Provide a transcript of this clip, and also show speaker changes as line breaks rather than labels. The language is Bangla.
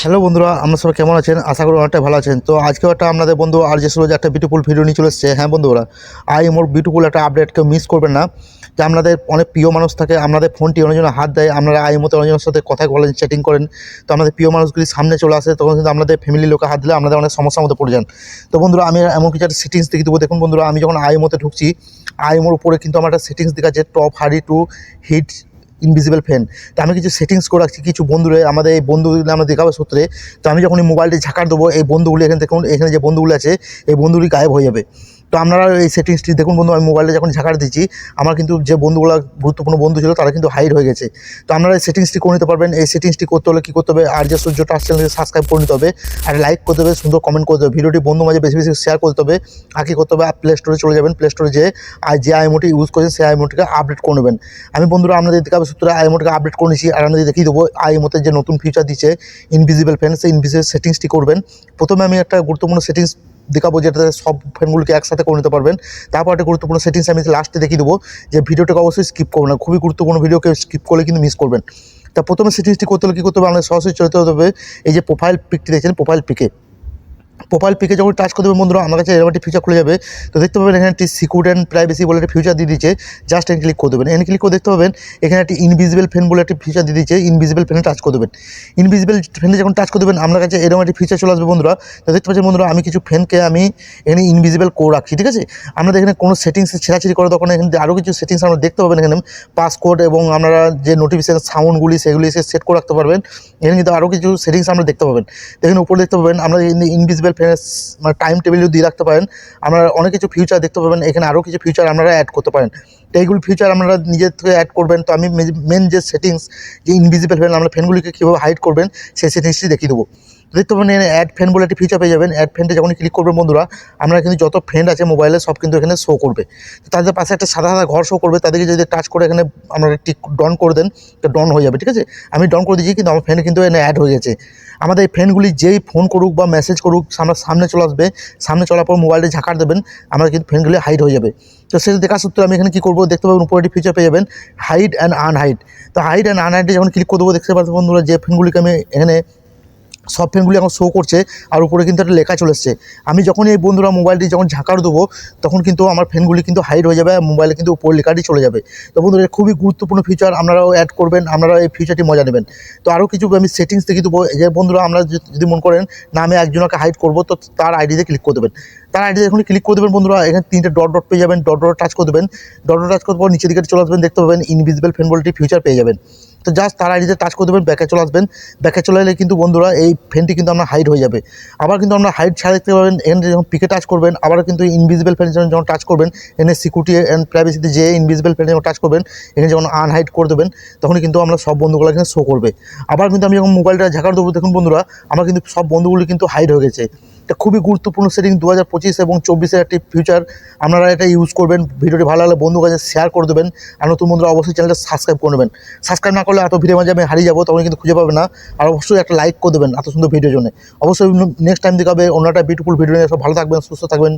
হ্যালো বন্ধুরা, আমরা সবাই কেমন আছেন? আশা করি অনেকটা ভালো আছেন। তো আজকেও একটা আপনাদের বন্ধু আর যে সুরজ একটা বিউটিফুল ভিডিও নিয়ে চলে এসছে। হ্যাঁ বন্ধুরা আই মোর বিউটিফুল একটা আপডেট কেউ মিস করবেন না। যে আপনাদের অনেক প্রিয় মানুষ থাকে আপনাদের ফোনটি অনেকজন হাত দেয়, আপনারা আই মতো অনেকজনের সাথে কথা বলেন চ্যাটিং করেন। তো আমাদের প্রিয় মানুষগুলি সামনে চলে আসে, তখন কিন্তু আপনাদের ফ্যামিলির লোকে হাত দিলে আপনাদের অনেক সমস্যার মধ্যে পড়ে যান। তো বন্ধুরা, আমি এমন কিছু একটা সেটিংস দেখে দেবো। দেখুন বন্ধুরা, আমি যখন আই মতে ঢুকছি আই মোর উপরে কিন্তু আমার একটা সেটিংস দেখাচ্ছে top hurry to hit invisible fan তো আমি কিছু সেটিংস করে রাখছি কিছু বন্ধুরা আমাদের এই বন্ধুগুলো আমরা দেখাবো সূত্রে। তো আমি যখন এই মোবাইলটি ঝাঁকার দেবো, এই বন্ধুগুলি এখান থেকে, এখানে যে বন্ধুগুলো আছে, এই বন্ধুগুলি গায়েব হয়ে যাবে। তো আপনারা এই সেটিংসটি দেখুন বন্ধু, আমি মোবাইলে যখন ঝাঁকার দিচ্ছি, আমার কিন্তু যে বন্ধুগুলো, গুরুত্বপূর্ণ বন্ধু ছিল, তারা কিন্তু হাইড হয়ে গেছে। তো আপনারা এই সেটিংসটি করে নিতে পারবেন। এই সেটিংসটি করতে হলে কী করতে হবে, আর যে সূর্য টাচ চ্যানেলকে সাবস্ক্রাইব করে নিতে হবে, আর লাইক করতে হবে, সুন্দর কমেন্ট করতে হবে। ভিডিওটি বন্ধু মাঝে বেশি বেশি শেয়ার করতে হবে, আর কী করতে হবে প্লে স্টোরে চলে যাবেন। প্লে স্টোরে যে আর যে আইমোটি ইউজ করেছেন, সেই আইমোটিকে আপডেট করে নেবেন। আমি বন্ধুরা, আপনাদের দেখাবে সূত্রে আইমোটিকে আপডেট করে নিচ্ছি, আর আপনাদের দেখিয়ে দেবো আইমোতে যে নতুন ফিচার দিচ্ছে ইনভিজিবল ফ্যান সেই ইনভিজিবল সেটিংসটি করবেন। প্রথমে আমি একটা গুরুত্বপূর্ণ সেটিংস দেখাবো যেটাতে সব ফ্যানগুলোকে একসাথে করে নিতে পারবেন। তারপর একটা গুরুত্বপূর্ণ সেটিংস আমি লাস্টে দেখিয়ে দেবো যে ভিডিওটাকে অবশ্যই স্কিপ করব না। খুবই গুরুত্বপূর্ণ ভিডিওকে স্কিপ করলে কিন্তু মিস করবেন। তা প্রথমে সেটিংসটি করতে হলে কী করতে হবে? আমাদের সরাসরি চলতে হবে। এই যে প্রোফাইল পিকটি দেখছেন প্রোফাইল পিকে প্রোফাইল পিকে যখন টাচ করে দেবেন বন্ধুরা, আমার কাছে এরকম একটি ফিচার খুলে যাবে। তো দেখতে পাবেন এখানে একটি সিকিউরিটি অ্যান্ড প্রাইভেসি বলে একটি ফিচার দিয়ে দিচ্ছে জাস্ট এন ক্লিক করে দেবেন। এন ক্লিক করে দেখতে পাবেন, এখানে একটি ইনভিজিবল ফ্যান বলে একটি ফিচার দিয়ে দিচ্ছে ইনভিজিবল ফ্যানে টাচ করে দেবেন। ইনভিজিবল ফ্যানে যখন টাচ করে দেবেন আপনার কাছে এরকম একটি ফিচার চলে আসবে বন্ধুরা। তো দেখতে পাচ্ছেন বন্ধুরা, আমি কিছু ফ্যানকে আমি এখানে ইনভিজিবল করে রাখছি, ঠিক আছে? আপনাদের এখানে কোনো সেটিংস ছেঁড়াছিড়ি করার তখন এখানে আরও কিছু সেটিংস আপনারা দেখতে পাবেন এখানে। পাসকোড এবং আপনারা যে নোটিফিকেশন সাউন্ডগুলি সেগুলি সেট করে রাখতে পারবেন। এখানে কিন্তু আরও কিছু সেটিংস আমরা দেখতে পাবেন। দেখেন উপরে দেখতে পাবেন, আমরা ইনভিজিবল ফ্যানের মানে টাইম টেবিলও দিয়ে রাখতে পারেন, আপনারা অনেক কিছু ফিউচার দেখতে পাবেন, এখানে আরও কিছু ফিউচার আপনারা অ্যাড করতে পারেন। এইগুলো ফিউচার আপনারা নিজের থেকে অ্যাড করবেন। তো আমি মেন যে সেটিংস যে ইনভিজিবল ফ্যান আমরা ফ্যানগুলিকে কীভাবে হাইড করবেন, সেই সেটিংসটি দেখিয়ে দেবো। দেখতে পাবেন অ্যাড ফ্যান বলে একটি ফিচার পেয়ে যাবেন। অ্যাড ফ্যানটা যখন ক্লিক করবেন বন্ধুরা আপনারা কিন্তু যত ফ্রেন্ড আছে মোবাইলে সব কিন্তু এখানে শো করবে। তাদের পাশে একটা সাদা সাদা ঘর শো করবে, তাদেরকে যদি টাচ করে এখানে আপনারা টিক ডন করে দেন, তো ডন হয়ে যাবে, ঠিক আছে? আমি ডন করে দিয়েছি, কিন্তু আমার ফ্রেন্ড কিন্তু এখানে অ্যাড হয়ে গেছে। আমাদের এই ফ্রেন্ডগুলি যেই ফোন করুক বা মেসেজ করুক আমার সামনে চলে আসবে। সামনে চলার পর মোবাইলটা ঝাঁকার দেবেন, আমরা কিন্তু ফ্রেন্ডগুলি হাইড হয়ে যাবে। তো সেটা দেখা সত্ত্বেও আমি এখানে কী করব? দেখতে পাবেন উপরে একটি ফিচার পেয়ে যাবেন হাইট অ্যান্ড আনহাইট তো হাইট অ্যান্ড আনহাইটে যখন ক্লিক করে দেবো দেখতে পাবেন বন্ধুরা যে ফোনগুলিকে আমি এখানে সব ফ্রেন্ডগুলি এখন শো করছে আর উপরে কিন্তু একটা লেখা চলে এসছে। আমি যখন এই বন্ধুরা মোবাইলটি যখন ঝাঁকার দেবো, তখন কিন্তু আমার ফ্যানগুলি কিন্তু হাইড হয়ে যাবে আর মোবাইলে কিন্তু উপর লেখাটি চলে যাবে। তো বন্ধুরা খুবই গুরুত্বপূর্ণ ফিচার আপনারাও অ্যাড করবেন আপনারা এই ফিচারটি মজা নেবেন। তো আরও কিছু আমি সেটিংস দেখে দেবো। যে বন্ধুরা, আমরা যদি- মনে করেন না আমি একজনকে হাইড করব, তো তার আইডিতে ক্লিক করে দেবেন। তার আইডি যখন ক্লিক করে দেবেন বন্ধুরা, এখানে তিনটে ডট ডট পেয়ে যাবেন। ডট ডট টাচ করে দেবেন। ডট ডট টাচ করার পর নিচের দিকে চলে আসবেন, দেখতে পাবেন ইনভিজিবল ফ্যান বলটি ফিচার পেয়ে যাবেন। তো জাস্ট তার আইডিতে টাচ করে দেবেন ব্যাকে চলে আসবেন। ব্যাকে চলে এলে কিন্তু বন্ধুরা, এই ফ্যানটি কিন্তু আপনার হাইড হয়ে যাবে। আবার কিন্তু আমরা হাইট ছাড়া দেখতে পাবেন এখানে যখন পিকে টাচ করবেন, আবার কিন্তু ইনভিজিবল ফ্যান যখন টাচ করবেন এখানে সিকিউরিটি অ্যান্ড প্রাইভেসিতে যে ইনভিজিবল ফ্যান যখন টাচ করবেন, এখানে যখন আনহাইড করে দেবেন, তখন কিন্তু আমরা সব বন্ধুগুলো এখানে শো করবে। আবার কিন্তু আমি যখন মোবাইলটা ঝাঁকার দেবো, দেখুন বন্ধুরা, আমার কিন্তু সব বন্ধুগুলি কিন্তু হাইড হয়ে গেছে। এটা খুবই গুরুত্বপূর্ণ সেটিং দু হাজার পঁচিশ এবং চব্বিশের একটি ফিউচার আপনারা এটা ইউজ করবেন, ভিডিওটি ভালো লাগলে বন্ধুর কাছে শেয়ার করে দেবেন। আর নতুন বন্ধুরা অবশ্যই চ্যানেলটা সাবস্ক্রাইব করে নেবেন। সাবস্ক্রাইব না করলে এত ভিডিও মাঝে আমি হারিয়ে যাব, তখন কিন্তু খুঁজে পাবে না। আর অবশ্যই একটা লাইক করে দেবেন এত সুন্দর ভিডিওর জন্য। অবশ্যই নেক্সট টাইম দেখাবে অন্য একটা বিউটিফুল ভিডিও নিয়ে সব ভালো থাকবেন, সুস্থ থাকবেন।